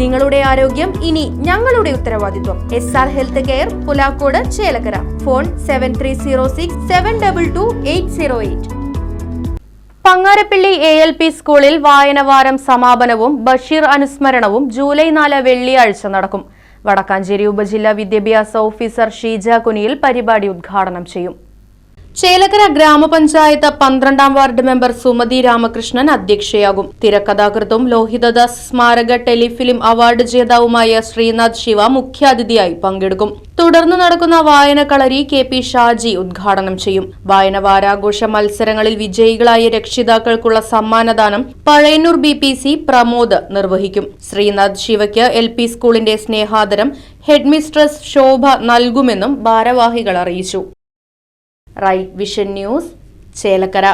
നിങ്ങളുടെ ആരോഗ്യം ഇനി ഞങ്ങളുടെ ഉത്തരവാദിത്വം. S R health care Pulakkode Chelakkara. Phone seven three zero six seven double two eight zero eight Pangarappilly A L P സ്കൂളിൽ വായനവാരം സമാപനവും ബഷീർ അനുസ്മരണവും ജൂലൈ നാല് വെള്ളിയാഴ്ച നടക്കും. വടക്കാഞ്ചേരി ഉപജില്ലാ വിദ്യാഭ്യാസ ഓഫീസർ ഷീജ കുനിയിൽ പരിപാടി ഉദ്ഘാടനം ചെയ്യും. ചേലക്കര ഗ്രാമപഞ്ചായത്ത് പന്ത്രണ്ടാം വാർഡ് മെമ്പർ സുമതി രാമകൃഷ്ണൻ അധ്യക്ഷയാകും. തിരക്കഥാകൃത്തും ലോഹിതദാസ് സ്മാരക ടെലിഫിലിം അവാർഡ് ജേതാവുമായ ശ്രീനാഥ് ശിവ മുഖ്യാതിഥിയായി പങ്കെടുക്കും. തുടർന്ന് നടക്കുന്ന വായനകളരി കെ പി ഷാജി ഉദ്ഘാടനം ചെയ്യും. വായന വാരാഘോഷ മത്സരങ്ങളിൽ വിജയികളായ രക്ഷിതാക്കൾക്കുള്ള സമ്മാനദാനം Pazhayannur B P C Pramod നിർവഹിക്കും. ശ്രീനാഥ് ശിവയ്ക്ക് എൽ പി സ്കൂളിന്റെ സ്നേഹാദരം ഹെഡ്മിസ്ട്രസ് ശോഭ നൽകുമെന്നും ഭാരവാഹികൾ അറിയിച്ചു. Right vision news Chelakkara